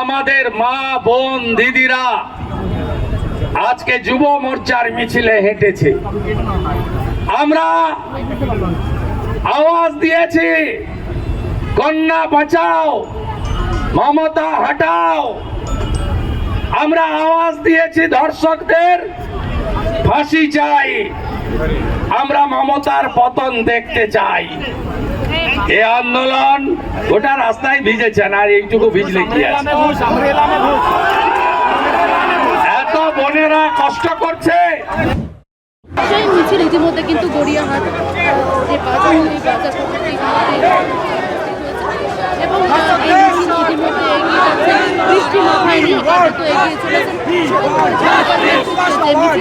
আমাদের মা, বোন, দিদিরা আজকে যুব মোর্চার মিছিলে হেঁটেছে। আমরা আওয়াজ দিয়েছি, কন্যা বাঁচাও, মমতা হটাও। আমরা আওয়াজ দিয়েছি ধর্ষকদের ফাঁসি চাই। আমরা মমতার পতন দেখতে চাই। এ আন্দোলন গোটা রাস্তায় ভিজেছেন আর এইটুকু ভিজলে কি আছে? এত বোনেরা কষ্ট করছে। কিন্তু গড়িয়াহাট এবং